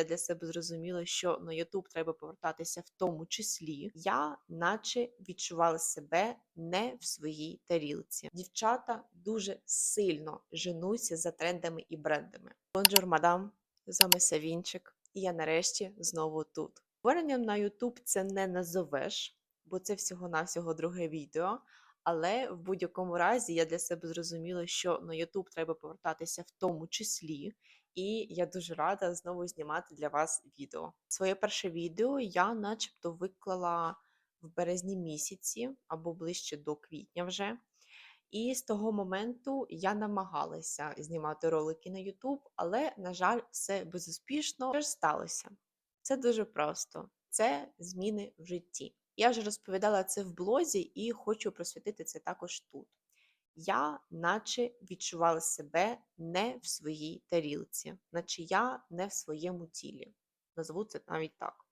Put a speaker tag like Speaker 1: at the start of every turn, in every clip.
Speaker 1: Я для себе зрозуміла, що на Ютуб треба повертатися в тому числі. Я наче відчувала себе не в своїй тарілці. Дівчата дуже сильно женуться за трендами і брендами. Бонжур, мадам, з вами Савінчик, і я нарешті знову тут. Говоренням на Ютуб це не назовеш, бо це всього-навсього друге відео. Але в будь-якому разі я для себе зрозуміла, що на Ютуб треба повертатися в тому числі, і я дуже рада знову знімати для вас відео. Своє перше відео я начебто виклала в березні місяці або ближче до квітня вже. І з того моменту я намагалася знімати ролики на YouTube, але, на жаль, все безуспішно. Що сталося? Це дуже просто. Це зміни в житті. Я вже розповідала це в блозі і хочу просвітити це також тут. Я наче відчувала себе не в своїй тарілці, наче я не в своєму тілі. Назву це навіть так.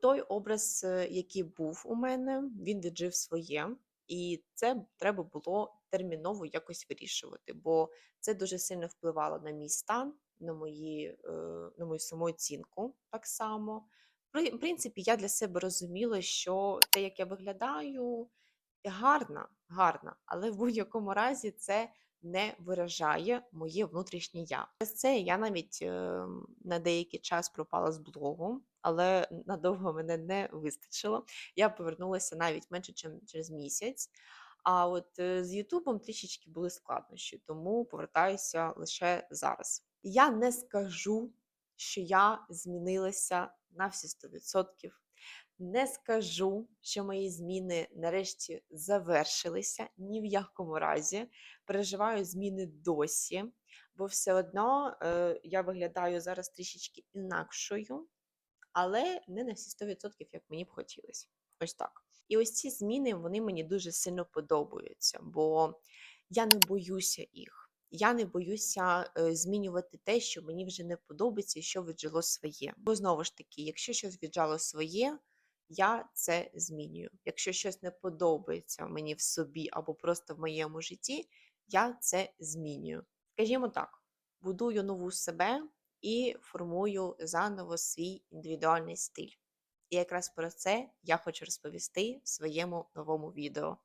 Speaker 1: Той образ, е, який був у мене, він віджив своє, і це треба було терміново якось вирішувати, бо це дуже сильно впливало на мій стан, на мої, е, на мою самооцінку так само. В принципі, я для себе розуміла, що те, як я виглядаю, гарна, гарна, але в будь-якому разі це не виражає моє внутрішнє я. Через це я навіть е, на деякий час пропала з блогу, але надовго мене не вистачило. Я повернулася навіть менше, ніж через місяць. А от е, з Ютубом трішечки були складнощі, тому повертаюся лише зараз. Я не скажу, що я змінилася на всі 100%. Не скажу, що мої зміни нарешті завершилися ні в якому разі. Переживаю зміни досі, бо все одно е, я виглядаю зараз трішечки інакшою, але не на всі 100%, як мені б хотілося. Ось так. І ось ці зміни вони мені дуже сильно подобаються, бо я не боюся їх. Я не боюся е, змінювати те, що мені вже не подобається і що віджило своє. Бо знову ж таки, якщо щось віджало своє, я це змінюю. Якщо щось не подобається мені в собі або просто в моєму житті, я це змінюю. Скажімо так, будую нову себе і формую заново свій індивідуальний стиль. І якраз про це я хочу розповісти в своєму новому відео.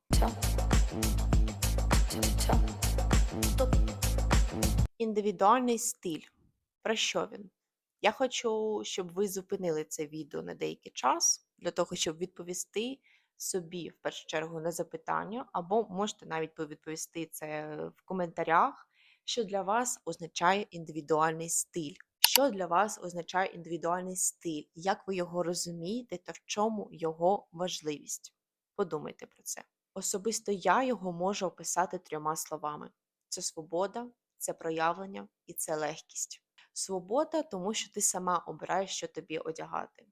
Speaker 1: Індивідуальний стиль. Про що він? Я хочу, щоб ви зупинили це відео на деякий час для того, щоб відповісти собі в першу чергу на запитання, або можете навіть повідповісти це в коментарях, що для вас означає індивідуальний стиль. Що для вас означає індивідуальний стиль? Як ви його розумієте та в чому його важливість? Подумайте про це. Особисто я його можу описати трьома словами: це свобода, це проявлення і це легкість. Свобода, тому що ти сама обираєш, що тобі одягати.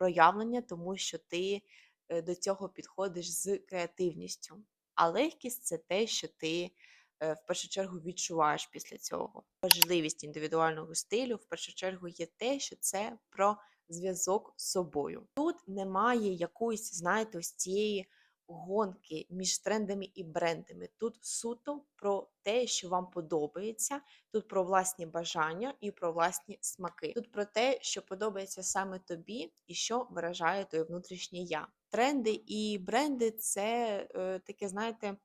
Speaker 1: Проявлення, тому що ти е, до цього підходиш з креативністю. А легкість це те, що ти е, в першу чергу відчуваєш після цього. Важливість індивідуального стилю в першу чергу є те, що це про зв'язок з собою. Тут немає якоїсь, знаєте, ось цієї гонки між трендами і брендами. Тут суто про те, що вам подобається, тут про власні бажання і про власні смаки. Тут про те, що подобається саме тобі і що виражає твоє внутрішнє я. Тренди і бренди це е, таке, знаєте,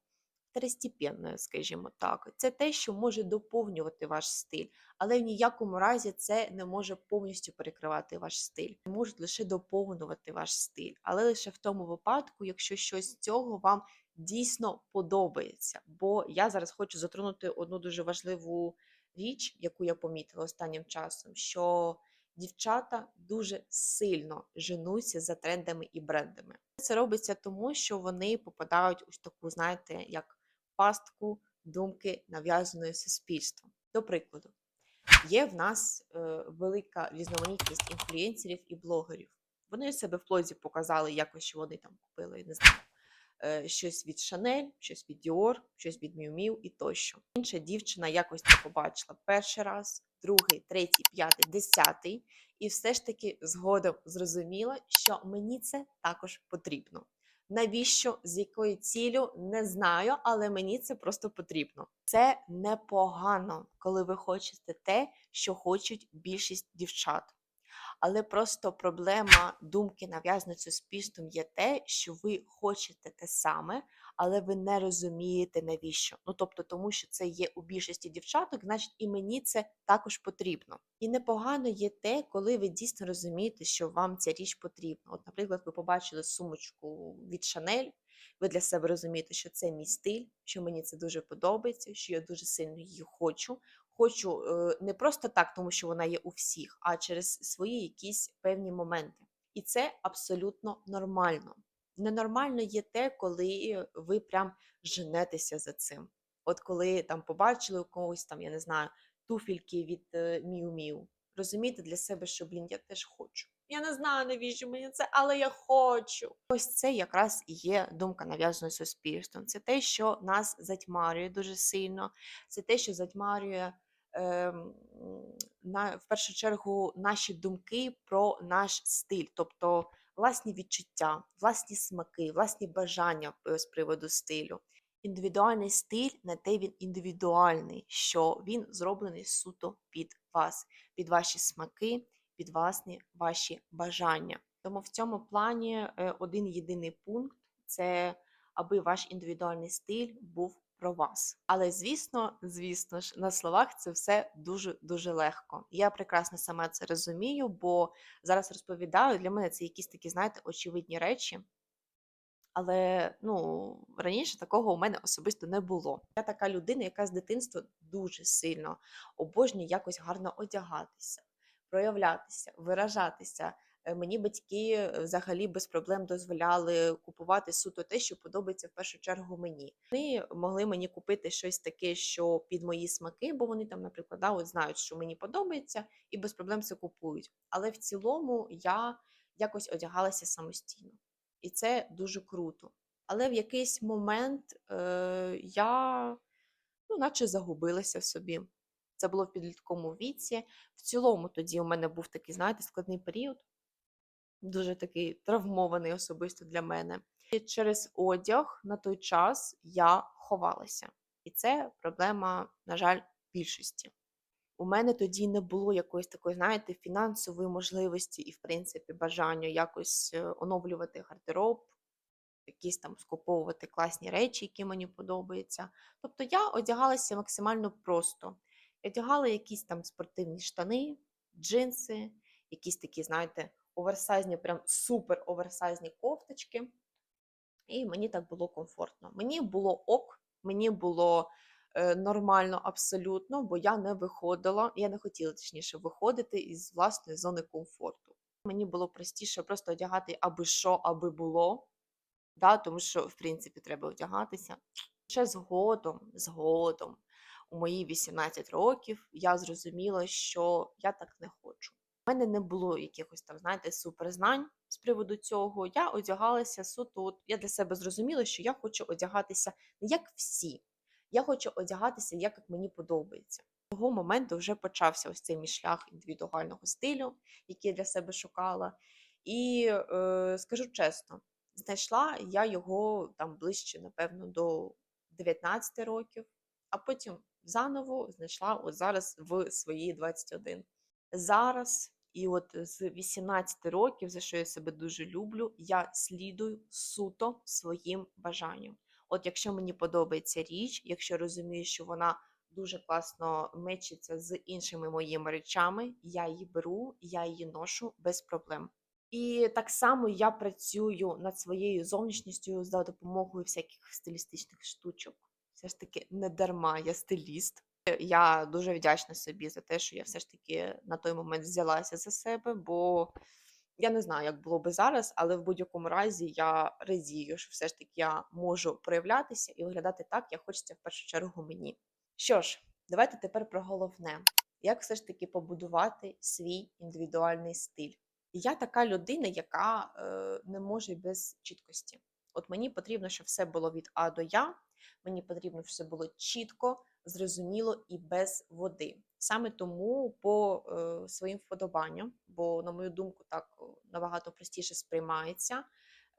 Speaker 1: второстепенне, скажімо так. Це те, що може доповнювати ваш стиль, але в ніякому разі це не може повністю перекривати ваш стиль. Можуть лише доповнювати ваш стиль, але лише в тому випадку, якщо щось з цього вам дійсно подобається. Бо я зараз хочу затронути одну дуже важливу річ, яку я помітила останнім часом, що дівчата дуже сильно женуться за трендами і брендами. Це робиться тому, що вони попадають у таку, знаєте, як пастку думки нав'язаної суспільством. До прикладу, є в нас е, велика різноманітність інфлюєнсерів і блогерів. Вони себе в плозі показали, якось що вони там купили, не знаю, е, щось від Chanel, щось від Dior, щось від Miu і тощо. Інша дівчина якось це побачила перший раз, другий, третій, п'ятий, десятий, і все ж таки згодом зрозуміла, що мені це також потрібно. Навіщо, з якою ціллю, не знаю, але мені це просто потрібно. Це непогано, коли ви хочете те, що хочуть більшість дівчат. Але просто проблема думки, нав'язаної суспільством, є те, що ви хочете те саме, але ви не розумієте навіщо. Ну тобто, тому що це є у більшості дівчаток, значить і мені це також потрібно. І непогано є те, коли ви дійсно розумієте, що вам ця річ потрібна. От, наприклад, ви побачили сумочку від Chanel, ви для себе розумієте, що це мій стиль, що мені це дуже подобається, що я дуже сильно її хочу. Хочу е, не просто так, тому що вона є у всіх, а через свої якісь певні моменти. І це абсолютно нормально. Ненормально є те, коли ви прям женетеся за цим. От коли там побачили у когось там, я не знаю, туфельки від Міу Міу. Розумієте для себе, що блін, я теж хочу. Я не знаю, навіщо мені це, але я хочу. Ось це якраз і є думка нав'язана суспільством. Це те, що нас затьмарює дуже сильно. Це те, що затьмарює на, в першу чергу наші думки про наш стиль, тобто власні відчуття, власні смаки, власні бажання е, з приводу стилю. Індивідуальний стиль на те він індивідуальний, що він зроблений суто під вас, під ваші смаки, під власні ваші бажання. Тому в цьому плані е, один єдиний пункт це аби ваш індивідуальний стиль був про вас. Але звісно, звісно ж, на словах це все дуже дуже легко. Я прекрасно сама це розумію, бо зараз розповідаю, для мене це якісь такі, знаєте, очевидні речі. Але ну, раніше такого у мене особисто не було. Я така людина, яка з дитинства дуже сильно обожнює якось гарно одягатися, проявлятися, виражатися. Е, Мені батьки е, взагалі без проблем дозволяли купувати суто те, що подобається в першу чергу мені. Вони могли мені купити щось таке, що під мої смаки, бо вони там, наприклад, да, от знають, що мені подобається, і без проблем це купують. Але в цілому я якось одягалася самостійно і це дуже круто. Але в якийсь момент е, я, ну, наче загубилася в собі. Це було в підлітковому віці. В цілому тоді у мене був такий, знаєте, складний період, дуже такий травмований особисто для мене. І через одяг на той час я ховалася. І це проблема, на жаль, більшості. У мене тоді не було якоїсь такої, знаєте, фінансової можливості і, в принципі, бажання якось е, оновлювати гардероб, якісь там скуповувати класні речі, які мені подобаються. Тобто я одягалася максимально просто. Я одягала якісь там спортивні штани, джинси, якісь такі, знаєте, оверсайзні, прям супер оверсайзні кофточки. І мені так було комфортно. Мені було ок, мені було е, нормально абсолютно, бо я не виходила, я не хотіла точніше виходити із власної зони комфорту. Мені було простіше просто одягати аби що, аби було, да, тому що, в принципі, треба одягатися. Ще згодом, згодом, у мої 18 років, я зрозуміла, що я так не хочу. У мене не було якихось там, знаєте, суперзнань з приводу цього. Я одягалася суто. От я для себе зрозуміла, що я хочу одягатися не як всі. Я хочу одягатися, як мені подобається. З того моменту вже почався ось цей мій шлях індивідуального стилю, який я для себе шукала. І е, скажу чесно, знайшла я його там ближче, напевно, до 19 років, а потім заново знайшла от зараз в свої 21. Зараз, і от з 18 років, за що я себе дуже люблю, я слідую суто своїм бажанням. От якщо мені подобається річ, якщо розумію, що вона дуже класно мечиться з іншими моїми речами, я її беру, я її ношу без проблем. І так само я працюю над своєю зовнішністю за допомогою всяких стилістичних штучок. Все ж таки не дарма, я стиліст. Я дуже вдячна собі за те, що я все ж таки на той момент взялася за себе, бо я не знаю, як було би зараз, але в будь-якому разі я радію, що все ж таки я можу проявлятися і виглядати так, як хочеться в першу чергу мені. Що ж, давайте тепер про головне: як все ж таки побудувати свій індивідуальний стиль. Я така людина, яка е, не може без чіткості. От мені потрібно, щоб все було від А до Я. Мені потрібно, щоб все було чітко, зрозуміло і без води. Саме тому по е, своїм вподобанням, бо, на мою думку, так набагато простіше сприймається.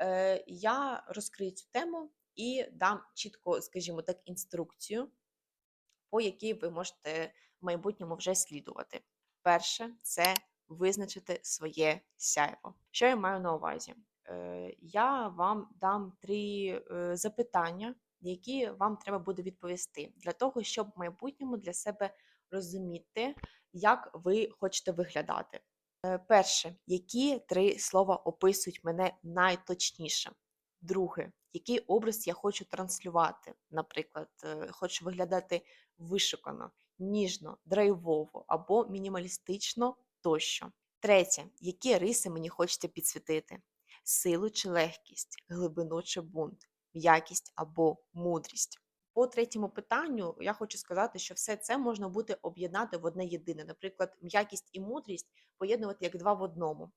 Speaker 1: Е, я розкрию цю тему і дам чітко, скажімо так, інструкцію, по якій ви можете в майбутньому вже слідувати. Перше це визначити своє сяйво. Що я маю на увазі? Е, Я вам дам три е, запитання, які вам треба буде відповісти, для того, щоб в майбутньому для себе розуміти, як ви хочете виглядати. Е, Перше, які три слова описують мене найточніше? Друге, який образ я хочу транслювати? Наприклад, е, хочу виглядати вишукано, ніжно, драйвово або мінімалістично тощо. Третє, які риси мені хочете підсвітити? Силу чи легкість, глибину чи бунт, м'якість або мудрість. По третьому питанню я хочу сказати, що все це можна буде об'єднати в одне єдине. Наприклад, м'якість і мудрість поєднувати як два в одному.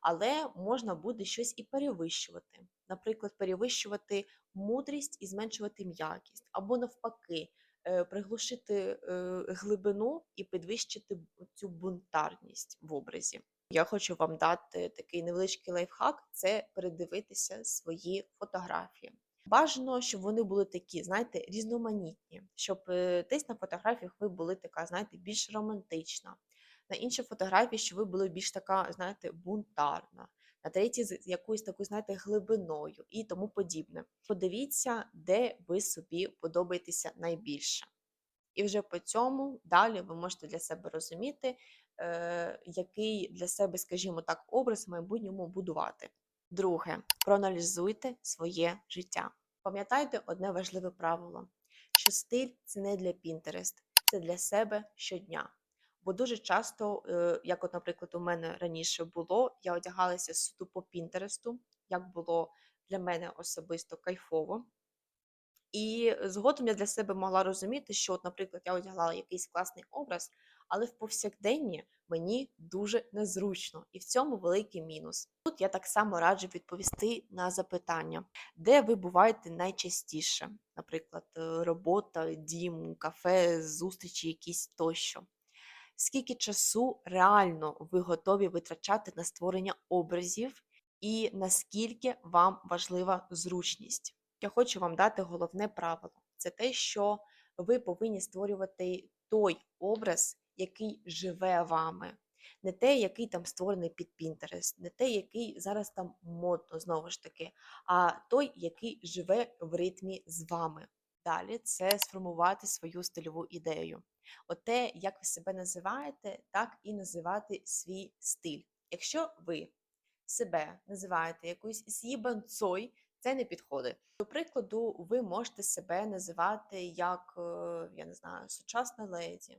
Speaker 1: Але можна буде щось і перевищувати. Наприклад, перевищувати мудрість і зменшувати м'якість, або навпаки, е, приглушити е, глибину і підвищити цю бунтарність в образі. Я хочу вам дати такий невеличкий лайфхак: це передивитися свої фотографії. Бажано, щоб вони були такі, знаєте, різноманітні, щоб е, десь на фотографіях ви були така, знаєте, більш романтична, на іншій фотографії, що ви були більш така, знаєте, бунтарна, на третій з якоюсь такою, знаєте, глибиною і тому подібне. Подивіться, де ви собі подобаєтеся найбільше. І вже по цьому далі ви можете для себе розуміти, е, який для себе, скажімо так, образ в майбутньому будувати. Друге, проаналізуйте своє життя. Пам'ятайте одне важливе правило: що стиль це не для Pinterest, це для себе щодня. Бо дуже часто, е, як, от, наприклад, у мене раніше було, я одягалася суто по Пінтересту, як було для мене особисто кайфово. І згодом я для себе могла розуміти, що, от, наприклад, я одягла якийсь класний образ, але в повсякденні мені дуже незручно, і в цьому великий мінус. Тут я так само раджу відповісти на запитання, де ви буваєте найчастіше, наприклад, е, робота, дім, кафе, зустрічі якісь тощо. Скільки часу реально ви готові витрачати на створення образів, і наскільки вам важлива зручність? Я хочу вам дати головне правило: це те, що ви повинні створювати той образ, який живе вами. Не те, який там створений під Pinterest, не те, який зараз там модно знову ж таки, а той, який живе в ритмі з вами. Далі це сформувати свою стильову ідею. От те, як ви себе називаєте, так і називати свій стиль. Якщо ви себе називаєте якоюсь з'їбанцой, це не підходить. До прикладу, ви можете себе називати як, е, я не знаю, сучасна леді,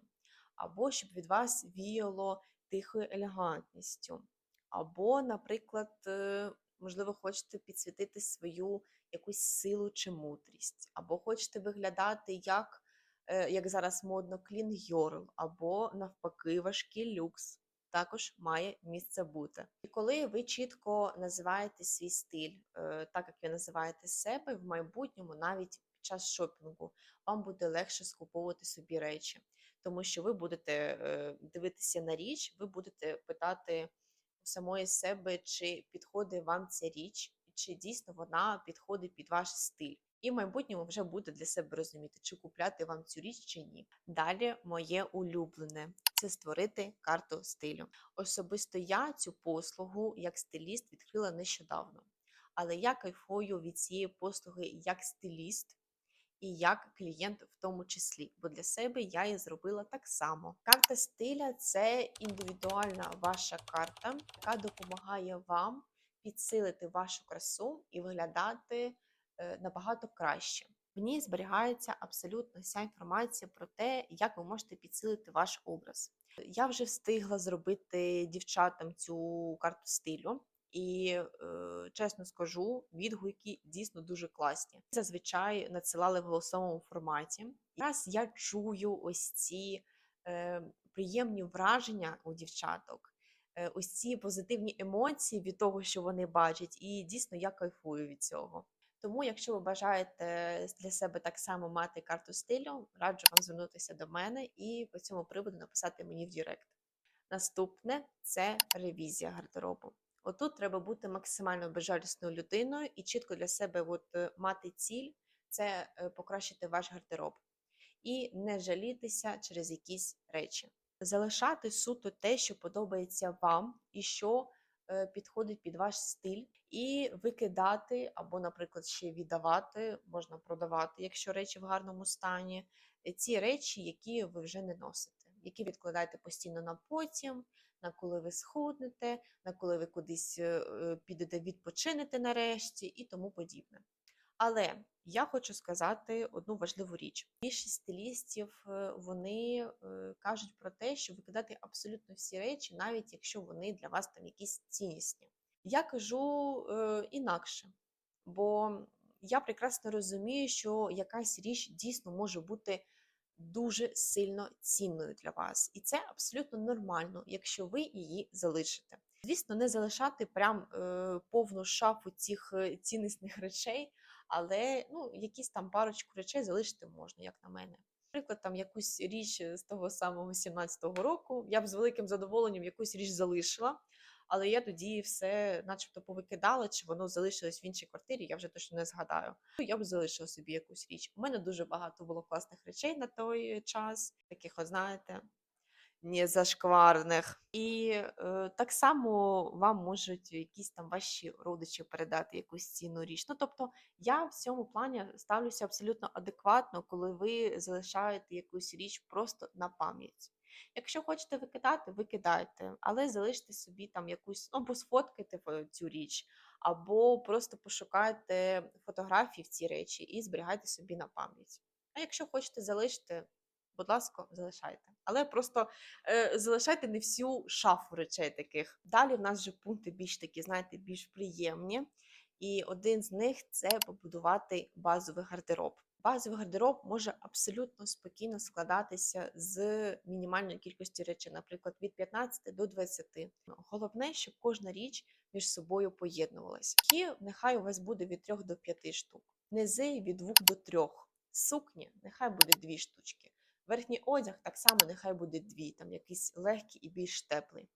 Speaker 1: або щоб від вас віяло тихою елегантністю, або, наприклад, е, можливо, хочете підсвітити свою якусь силу чи мудрість, або хочете виглядати як, е, як зараз модно, клін йорл, або навпаки, важкий люкс. Також має місце бути. І коли ви чітко називаєте свій стиль, е, так як ви називаєте себе, в майбутньому, навіть під час шопінгу, вам буде легше скуповувати собі речі, тому що ви будете е, дивитися на річ, ви будете питати у самої себе, чи підходить вам ця річ, чи дійсно вона підходить під ваш стиль. І в майбутньому вже буде для себе розуміти, чи купляти вам цю річ чи ні. Далі моє улюблене це створити карту стилю. Особисто я цю послугу як стиліст відкрила нещодавно, але я кайфую від цієї послуги як стиліст і як клієнт в тому числі, бо для себе я її зробила так само. Карта стиля це індивідуальна ваша карта, яка допомагає вам підсилити вашу красу і виглядати е, набагато краще. В ній зберігається абсолютно вся інформація про те, як ви можете підсилити ваш образ. Я вже встигла зробити дівчатам цю карту стилю, і е, чесно скажу, відгуки дійсно дуже класні. Зазвичай надсилали в голосовому форматі. Зараз я чую ось ці е, приємні враження у дівчаток, е, ось ці позитивні емоції від того, що вони бачать, і дійсно я кайфую від цього. Тому, якщо ви бажаєте для себе так само мати карту стилю, раджу вам звернутися до мене і по цьому приводу написати мені в Директ. Наступне це ревізія гардеробу. Отут треба бути максимально безжалісною людиною і чітко для себе от, е, мати ціль це е, покращити ваш гардероб і не жалітися через якісь речі. залишати суто те, що подобається вам і що е, підходить під ваш стиль, і викидати, або, наприклад, ще віддавати, можна продавати, якщо речі в гарному стані, ці речі, які ви вже не носите, які відкладаєте постійно на потім, на коли ви схуднете, на коли ви кудись е, е, підете відпочинете нарешті і тому подібне. Але я хочу сказати одну важливу річ: більшість стилістів е, вони кажуть про те, що викидати абсолютно всі речі, навіть якщо вони для вас там якісь ціннісні. Я кажу інакше, бо я прекрасно розумію, що якась річ дійсно може бути дуже сильно цінною для вас, і це абсолютно нормально, якщо ви її залишите. Звісно, не залишати прям е, повну шафу цих е, ціннісних речей, але ну, якісь там парочку речей залишити можна, як на мене. Наприклад, там якусь річ з того самого 17-го року, я б з великим задоволенням якусь річ залишила, але я тоді все начебто повикидала, чи воно залишилось в іншій квартирі, я вже точно не згадаю. Ну, Я б залишила собі якусь річ. У мене дуже багато було класних речей на той час, таких, от знаєте, не зашкварних. І е, так само вам можуть якісь там ваші родичі передати якусь цінну річ. Ну, тобто, я в цьому плані ставлюся абсолютно адекватно, коли ви залишаєте якусь річ просто на пам'ять. Якщо хочете викидати, викидайте, але залиште собі там якусь, ну, або сфоткайте цю річ, або просто пошукайте фотографії в ці речі і зберігайте собі на пам'ять. А якщо хочете залишити, будь ласка, залишайте. Але просто е, залишайте не всю шафу речей таких. Далі в нас вже пункти більш такі, знаєте, більш приємні. І один з них це побудувати базовий гардероб. Базовий гардероб може абсолютно спокійно складатися з мінімальної кількості речей, наприклад, від 15 до 20. Ну, Головне, щоб кожна річ між собою поєднувалася. І нехай у вас буде від 3 до 5 штук, низи від 2 до 3, сукні нехай буде 2 штучки. Верхній одяг так само нехай буде дві, там якийсь легкий і більш теплий.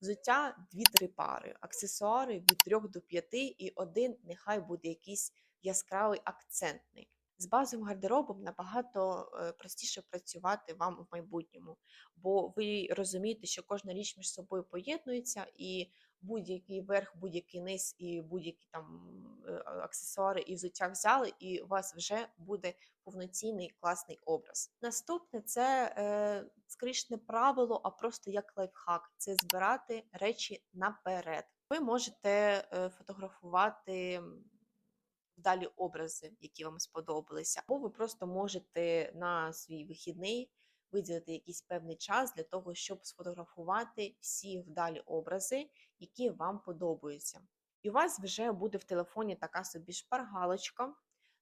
Speaker 1: Взуття 2-3 пари, аксесуари від 3 до 5 і один нехай буде якийсь яскравий акцентний. З базовим гардеробом набагато е, простіше працювати вам в майбутньому, бо ви розумієте, що кожна річ між собою поєднується, і будь-який верх, будь-який низ і будь-які там е, аксесуари і взуття взяли, і у вас вже буде повноцінний класний образ. Наступне це е, скоріш не правило, а просто як лайфхак це збирати речі наперед. Ви можете е, фотографувати м, вдалі образи, які вам сподобалися, або ви просто можете на свій вихідний виділити якийсь певний час для того, щоб сфотографувати всі вдалі образи, які вам подобаються. І у вас вже буде в телефоні така собі шпаргалочка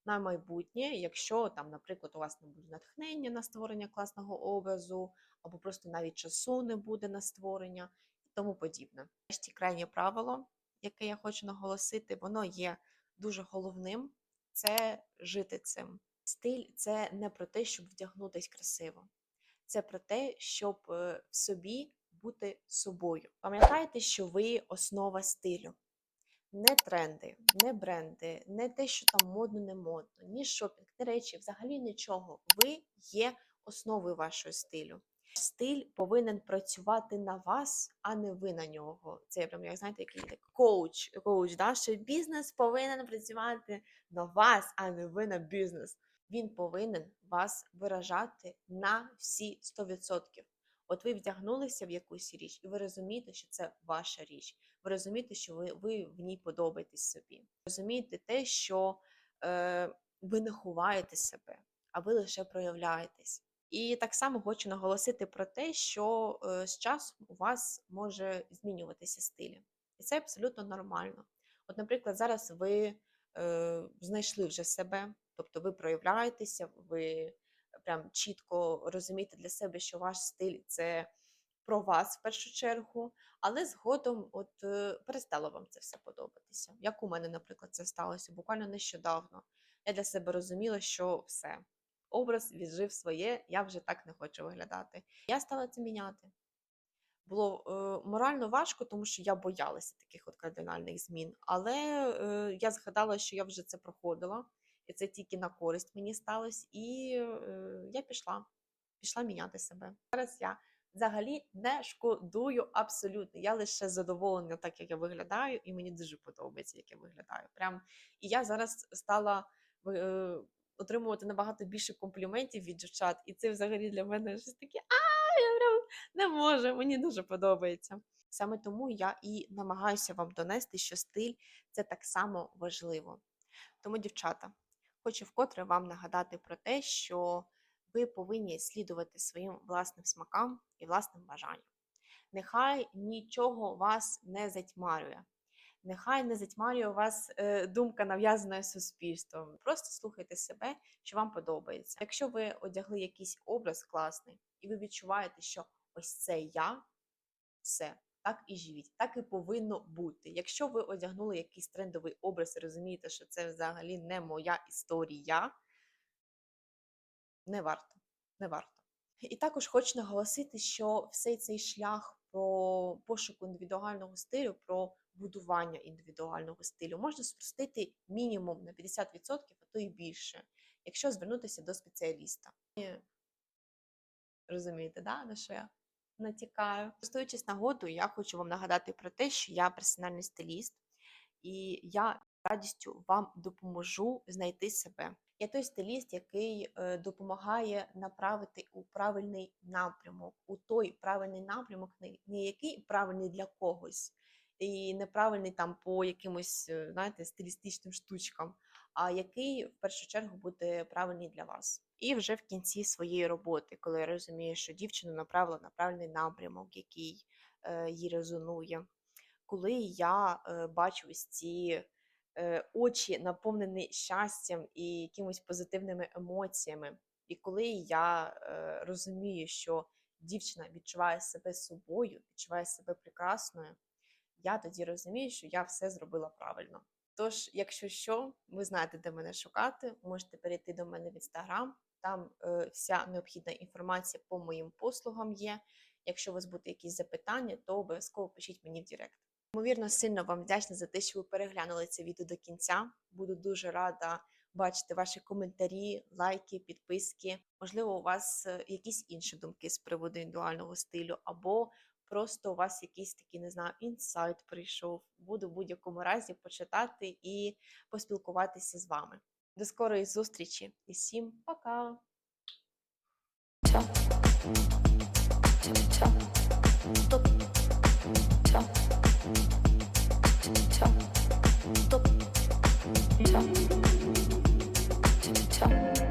Speaker 1: на майбутнє, якщо там, наприклад, у вас не буде натхнення на створення класного образу, або просто навіть часу не буде на створення і тому подібне. Нарешті крайнє правило, яке я хочу наголосити, воно є дуже головним це жити цим. Стиль це не про те, щоб вдягнутись красиво, це про те, щоб е, в собі бути собою. Пам'ятайте, що ви основа стилю. Не тренди, не бренди, не те, що там модно, не модно, ні шопінг, ні речі, взагалі нічого. Ви є основою вашого стилю. Стиль повинен працювати на вас, а не ви на нього. Це прям, як знаєте, який так коуч, коуч, да? що бізнес повинен працювати на вас, а не ви на бізнес. Він повинен вас виражати на всі 100%. От ви вдягнулися в якусь річ, і ви розумієте, що це ваша річ. Ви розумієте, що ви, ви в ній подобаєтесь собі. Розумієте те, що е, ви не ховаєте себе, а ви лише проявляєтесь. І так само хочу наголосити про те, що е, з часом у вас може змінюватися стиль. І це абсолютно нормально. От, наприклад, зараз ви е, знайшли вже себе, тобто ви проявляєтеся, ви прям чітко розумієте для себе, що ваш стиль це про вас в першу чергу, але згодом от е, перестало вам це все подобатися. Як у мене, наприклад, це сталося буквально нещодавно. Я для себе розуміла, що все, образ віджив своє, я вже так не хочу виглядати. Я стала це міняти. Було е, морально важко, тому що я боялася таких от кардинальних змін. Але е, я згадала, що я вже це проходила, і це тільки на користь мені сталося. І е, я пішла, пішла міняти себе. Зараз я Взагалі не шкодую абсолютно. Я лише задоволена, так як я виглядаю, і мені дуже подобається, як я виглядаю. Прям і я зараз стала е, отримувати набагато більше компліментів від дівчат, і це взагалі для мене щось таке. А я прям не можу, мені дуже подобається. Саме тому я і намагаюся вам донести, що стиль це так само важливо. Тому, дівчата, хочу вкотре вам нагадати про те, що ви повинні слідувати своїм власним смакам і власним бажанням. Нехай нічого вас не затьмарює. Нехай не затьмарює вас е, думка нав'язана суспільством. Просто слухайте себе, що вам подобається. Якщо ви одягли якийсь образ класний, і ви відчуваєте, що ось це я, все, так і живіть, так і повинно бути. Якщо ви одягнули якийсь трендовий образ і розумієте, що це взагалі не моя історія, не варто, не варто. І також хочу наголосити, що всей цей шлях про пошук індивідуального стилю, про будування індивідуального стилю можна спростити мінімум на 50%, а то і більше, якщо звернутися до спеціаліста. Розумієте, да, на що я натякаю? Користуючись нагодою, я хочу вам нагадати про те, що я персональний стиліст, і я радістю вам допоможу знайти себе. Я той стиліст, який е, допомагає направити у правильний напрямок, у той правильний напрямок, не, не який правильний для когось, і неправильний там по якимось, е, знаєте, стилістичним штучкам, а який в першу чергу буде правильний для вас. І вже в кінці своєї роботи, коли я розумію, що дівчину направила на правильний напрямок, який е, їй резонує, коли я е, бачу ось ці очі наповнені щастям і якимись позитивними емоціями. І коли я розумію, що дівчина відчуває себе собою, відчуває себе прекрасною, я тоді розумію, що я все зробила правильно. Тож, якщо що, ви знаєте, де мене шукати, можете перейти до мене в інстаграм. Там е, вся необхідна інформація по моїм послугам є. Якщо у вас будуть якісь запитання, то обов'язково пишіть мені в Директ. Ймовірно, сильно вам вдячна за те, що ви переглянули це відео до кінця. Буду дуже рада бачити ваші коментарі, лайки, підписки. Можливо, у вас е, якісь інші думки з приводу індивідуального стилю, або просто у вас якийсь такий, не знаю, інсайт прийшов. Буду в будь-якому разі почитати і поспілкуватися з вами. До скорої зустрічі і всім пока!
Speaker 2: Stop.